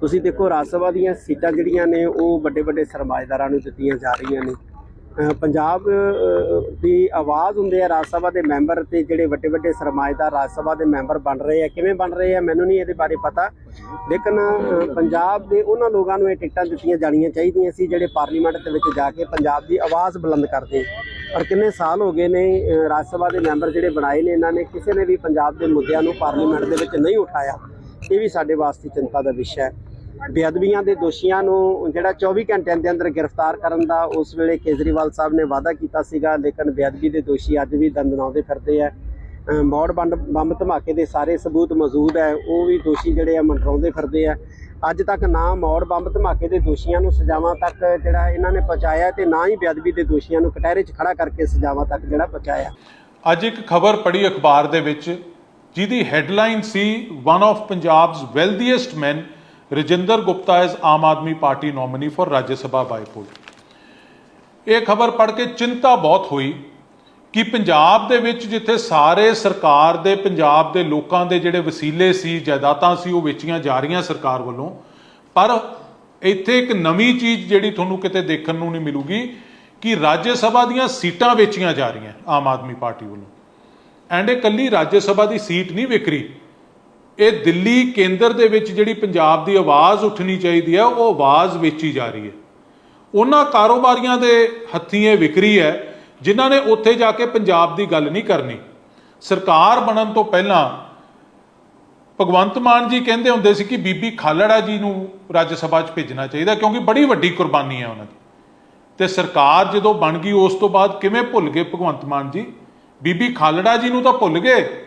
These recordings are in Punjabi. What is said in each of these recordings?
ਤੁਸੀਂ ਦੇਖੋ, ਰਾਜ ਸਭਾ ਦੀਆਂ ਸੀਟਾਂ ਜਿਹੜੀਆਂ ਨੇ, ਉਹ ਵੱਡੇ ਵੱਡੇ ਸਰਮਾਏਦਾਰਾਂ ਨੂੰ ਦਿੱਤੀਆਂ ਜਾ ਰਹੀਆਂ ਨੇ। ਪੰਜਾਬ ਦੀ ਆਵਾਜ਼ ਹੁੰਦੇ ਆ ਰਾਜ ਸਭਾ ਦੇ ਮੈਂਬਰ ਤੇ ਜਿਹੜੇ ਵੱਡੇ ਵੱਡੇ ਸਰਮਾਏਦਾਰ ਰਾਜ ਸਭਾ ਦੇ ਮੈਂਬਰ ਬਣ ਰਹੇ ਆ। ਕਿਵੇਂ ਬਣ ਰਹੇ ਆ, ਮੈਨੂੰ ਨਹੀਂ ਇਹਦੇ ਬਾਰੇ ਪਤਾ। ਲੇਕਿਨ ਪੰਜਾਬ ਦੇ ਉਹਨਾਂ ਲੋਕਾਂ ਨੂੰ ਇਹ ਟਿਕਟਾਂ ਦਿੱਤੀਆਂ ਜਾਣੀਆਂ ਚਾਹੀਦੀਆਂ ਸੀ, ਜਿਹੜੇ ਪਾਰਲੀਮੈਂਟ ਦੇ ਵਿੱਚ ਜਾ ਕੇ ਪੰਜਾਬ ਦੀ ਆਵਾਜ਼ ਬੁਲੰਦ ਕਰਦੇ ਪਰ ਕਿੰਨੇ ਸਾਲ ਹੋ ਗਏ ਨੇ ਰਾਜ ਸਭਾ ਦੇ ਮੈਂਬਰ ਜਿਹੜੇ ਬਣਾਏ ਨੇ, ਇਹਨਾਂ ਨੇ ਕਿਸੇ ਨੇ ਵੀ ਪੰਜਾਬ ਦੇ ਮੁੱਦਿਆਂ ਨੂੰ ਪਾਰਲੀਮੈਂਟ ਦੇ ਵਿੱਚ ਨਹੀਂ ਉਠਾਇਆ। ਇਹ ਵੀ ਸਾਡੇ ਵਾਸਤੇ ਚਿੰਤਾ ਦਾ ਵਿਸ਼ਾ ਹੈ। ਬੇਅਦਬੀਆਂ ਦੇ ਦੋਸ਼ੀਆਂ ਨੂੰ ਜਿਹੜਾ 24 ਘੰਟਿਆਂ ਦੇ ਅੰਦਰ ਗ੍ਰਿਫਤਾਰ ਕਰਨ ਦਾ ਉਸ ਵੇਲੇ ਕੇਜਰੀਵਾਲ ਸਾਹਿਬ ਨੇ ਵਾਅਦਾ ਕੀਤਾ ਸੀਗਾ, ਲੇਕਿਨ ਬੇਅਦਬੀ ਦੇ ਦੋਸ਼ੀ ਅੱਜ ਵੀ ਦੰਦਨਾਉਂਦੇ ਫਿਰਦੇ ਆ। ਮੌੜ ਬੰਬ ਬੰਬ ਧਮਾਕੇ ਦੇ ਸਾਰੇ ਸਬੂਤ ਮੌਜੂਦ ਹੈ, ਉਹ ਵੀ ਦੋਸ਼ੀ ਜਿਹੜੇ ਆ ਮੰਡਰਾਉਂਦੇ ਫਿਰਦੇ ਆ। ਅੱਜ ਤੱਕ ਨਾ ਮੌੜ ਬੰਬ ਧਮਾਕੇ ਦੇ ਦੋਸ਼ੀਆਂ ਨੂੰ ਸਜ਼ਾਵਾਂ ਤੱਕ ਜਿਹੜਾ ਇਹਨਾਂ ਨੇ ਪਹੁੰਚਾਇਆ ਤੇ ਨਾ ਹੀ ਬੇਅਦਬੀ ਦੇ ਦੋਸ਼ੀਆਂ ਨੂੰ ਕਟਹਿਰੇ 'ਚ ਖੜਾ ਕਰਕੇ ਸਜ਼ਾਵਾਂ ਤੱਕ ਜਿਹੜਾ ਪਹੁੰਚਾਇਆ। ਅੱਜ ਇੱਕ ਖਬਰ ਪੜ੍ਹੀ ਅਖਬਾਰ ਦੇ ਵਿੱਚ, ਜਿਹਦੀ headline C one of Punjab's wealthiest man Rajinder Gupta is Aam Aadmi Party nominee for Rajya Sabha bypoll. ਇਹ ਖਬਰ ਪੜ੍ਹ ਕੇ ਚਿੰਤਾ ਬਹੁਤ ਹੋਈ ਕਿ ਪੰਜਾਬ ਦੇ ਵਿੱਚ ਜਿੱਥੇ ਸਾਰੇ ਸਰਕਾਰ ਦੇ, ਪੰਜਾਬ ਦੇ ਲੋਕਾਂ ਦੇ ਜਿਹੜੇ ਵਸੀਲੇ ਸੀ, ਜਾਇਦਾਦਾਂ ਸੀ, ਉਹ ਵੇਚੀਆਂ ਜਾ ਰਹੀਆਂ ਸਰਕਾਰ ਵੱਲੋਂ, ਪਰ ਇੱਥੇ ਇੱਕ ਨਵੀਂ ਚੀਜ਼ ਜਿਹੜੀ ਤੁਹਾਨੂੰ ਕਿਤੇ ਦੇਖਣ ਨੂੰ ਨਹੀਂ ਮਿਲੂਗੀ ਕਿ ਰਾਜ ਸਭਾ ਦੀਆਂ ਸੀਟਾਂ ਵੇਚੀਆਂ ਜਾ ਰਹੀਆਂ ਆਮ ਆਦਮੀ ਪਾਰਟੀ ਵੱਲੋਂ। ਐਂਡ ਇਹ ਕੱਲੀ ਰਾਜ ਸਭਾ ਦੀ ਸੀਟ ਨਹੀਂ ਵਿਕਰੀ ਇਹ ਦਿੱਲੀ ਕੇਂਦਰ ਦੇ ਵਿੱਚ ਜਿਹੜੀ ਪੰਜਾਬ ਦੀ ਆਵਾਜ਼ ਉੱਠਣੀ ਚਾਹੀਦੀ ਹੈ, ਉਹ ਆਵਾਜ਼ ਵੇਚੀ ਜਾ ਰਹੀ ਹੈ। ਉਹਨਾਂ ਕਾਰੋਬਾਰੀਆਂ ਦੇ ਹੱਥੀਂ ਇਹ ਵਿਕਰੀ ਹੈ, ਜਿਨ੍ਹਾਂ ਨੇ ਉੱਥੇ ਜਾ ਕੇ ਪੰਜਾਬ ਦੀ ਗੱਲ ਨਹੀਂ ਕਰਨੀ। ਸਰਕਾਰ ਬਣਨ ਤੋਂ ਪਹਿਲਾਂ ਭਗਵੰਤ ਮਾਨ ਜੀ ਕਹਿੰਦੇ ਹੁੰਦੇ ਸੀ ਕਿ ਬੀਬੀ ਖਾਲੜਾ ਜੀ ਨੂੰ ਰਾਜ ਸਭਾ 'ਚ ਭੇਜਣਾ ਚਾਹੀਦਾ, ਕਿਉਂਕਿ ਬੜੀ ਵੱਡੀ ਕੁਰਬਾਨੀ ਹੈ ਉਹਨਾਂ ਦੀ। ਤੇ ਸਰਕਾਰ ਜਦੋਂ ਬਣ ਗਈ, ਉਸ ਤੋਂ ਬਾਅਦ ਕਿਵੇਂ ਭੁੱਲ ਗਏ ਭਗਵੰਤ ਮਾਨ ਜੀ? ਬੀਬੀ ਖਾਲੜਾ ਜੀ ਨੂੰ ਤਾਂ ਭੁੱਲ ਗਏ।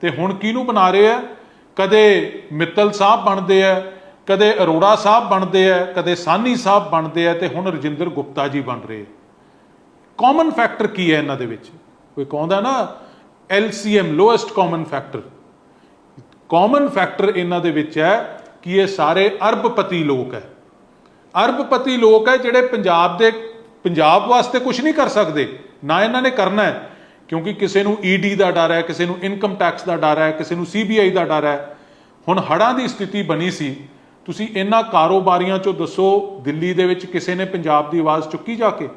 ਤੇ ਹੁਣ ਕਿਹਨੂੰ ਬਣਾ ਰਹੇ ਆ? ਕਦੇ ਮਿੱਤਲ ਸਾਹਿਬ ਬਣਦੇ ਆ ਕਦੇ ਅਰੋੜਾ ਸਾਹਿਬ ਬਣਦੇ ਆ ਕਦੇ ਸਾਨੀ ਸਾਹਿਬ ਬਣਦੇ ਆ ਤੇ ਹੁਣ ਰਜਿੰਦਰ ਗੁਪਤਾ ਜੀ ਬਣ ਰਹੇ ਆ ਕਾਮਨ ਫੈਕਟਰ ਕੀ ਹੈ ਇਹਨਾਂ ਦੇ ਵਿੱਚ? ਕੋਈ ਕਹਿੰਦਾ ਨਾ LCM lowest common factor common factor ਇਹਨਾਂ ਦੇ ਵਿੱਚ ਹੈ ਕਿ ਇਹ ਸਾਰੇ ਅਰਬਪਤੀ ਲੋਕ ਹੈ ਅਰਬਪਤੀ ਲੋਕ ਹੈ ਜਿਹੜੇ ਪੰਜਾਬ ਦੇ, ਪੰਜਾਬ ਵਾਸਤੇ ਕੁਝ ਨਹੀਂ ਕਰ ਸਕਦੇ, ਨਾ ਇਹਨਾਂ ਨੇ ਕਰਨਾ ਹੈ ਕਿਉਂਕਿ ਕਿਸੇ ਨੂੰ ਈਡੀ ਦਾ ਡਰ ਹੈ, ਕਿਸੇ ਨੂੰ ਇਨਕਮ ਟੈਕਸ ਦਾ ਡਰ ਹੈ, ਕਿਸੇ ਨੂੰ ਸੀਬੀਆਈ ਦਾ ਡਰ ਹੈ। ਹੁਣ ਹੜਾਂ ਦੀ ਸਥਿਤੀ ਬਣੀ ਸੀ। ਤੁਸੀਂ ਇਹਨਾਂ ਕਾਰੋਬਾਰੀਆਂ ਚੋਂ ਦੱਸੋ, ਦਿੱਲੀ ਦੇ ਵਿੱਚ ਕਿਸੇ ਨੇ ਪੰਜਾਬ ਦੀ ਆਵਾਜ਼ ਚੁੱਕੀ ਜਾ ਕੇ?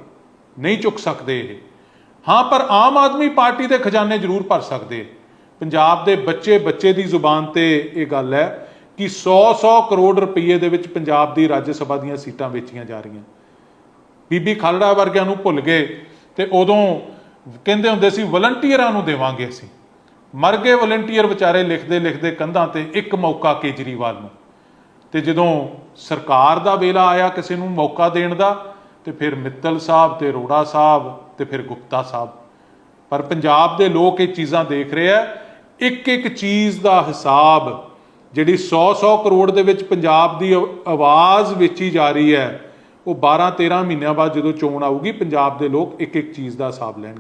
ਨਹੀਂ ਚੁੱਕ ਸਕਦੇ ਇਹ। ਹਾਂ, ਪਰ ਆਮ ਆਦਮੀ ਪਾਰਟੀ ਦੇ ਖਜ਼ਾਨੇ ਜ਼ਰੂਰ ਭਰ ਸਕਦੇ ਪੰਜਾਬ ਦੇ ਬੱਚੇ ਬੱਚੇ ਦੀ ਜ਼ੁਬਾਨ ਤੇ ਇਹ ਗੱਲ ਹੈ ਕਿ 100-100 ਕਰੋੜ ਰੁਪਏ ਦੇ ਵਿੱਚ ਪੰਜਾਬ ਦੀ ਰਾਜ ਸਭਾ ਦੀਆਂ ਸੀਟਾਂ ਵੇਚੀਆਂ ਜਾ ਰਹੀਆਂ। ਬੀਬੀ ਖਾਲੜਾ ਵਰਗਿਆਂ ਨੂੰ ਭੁੱਲ ਗਏ ਤੇ ਉਦੋਂ ਕਹਿੰਦੇ ਹੁੰਦੇ ਸੀ ਵਲੰਟੀਅਰਾਂ ਨੂੰ ਦੇਵਾਂਗੇ ਅਸੀਂ। ਮਰ ਗਏ ਵਲੰਟੀਅਰ ਵਿਚਾਰੇ ਲਿਖਦੇ ਲਿਖਦੇ ਕੰਧਾਂ ਤੇ ਇੱਕ ਮੌਕਾ ਕੇਜਰੀਵਾਲ ਨੂੰ। ਤੇ ਜਦੋਂ ਸਰਕਾਰ ਦਾ ਵੇਲਾ ਆਇਆ ਕਿਸੇ ਨੂੰ ਮੌਕਾ ਦੇਣ ਦਾ, ਤੇ ਫਿਰ ਮਿੱਤਲ ਸਾਹਿਬ ਤੇ ਰੋੜਾ ਸਾਹਿਬ ਤੇ ਫਿਰ ਗੁਪਤਾ ਸਾਹਿਬ। ਪਰ ਪੰਜਾਬ ਦੇ ਲੋਕ ਇਹ ਚੀਜ਼ਾਂ ਦੇਖ ਰਹੇ ਆ। ਇੱਕ ਇੱਕ ਚੀਜ਼ ਦਾ ਹਿਸਾਬ ਜਿਹੜੀ 100-100 ਕਰੋੜ ਦੇ ਵਿੱਚ ਪੰਜਾਬ ਦੀ ਆਵ- ਆਵਾਜ਼ ਵੇਚੀ ਜਾ ਰਹੀ ਹੈ, ਉਹ 12-13 ਮਹੀਨਿਆਂ ਬਾਅਦ ਜਦੋਂ ਚੋਣ ਆਊਗੀ, ਪੰਜਾਬ ਦੇ ਲੋਕ ਇੱਕ ਇੱਕ ਚੀਜ਼ ਦਾ ਹਿਸਾਬ ਲੈਣਗੇ।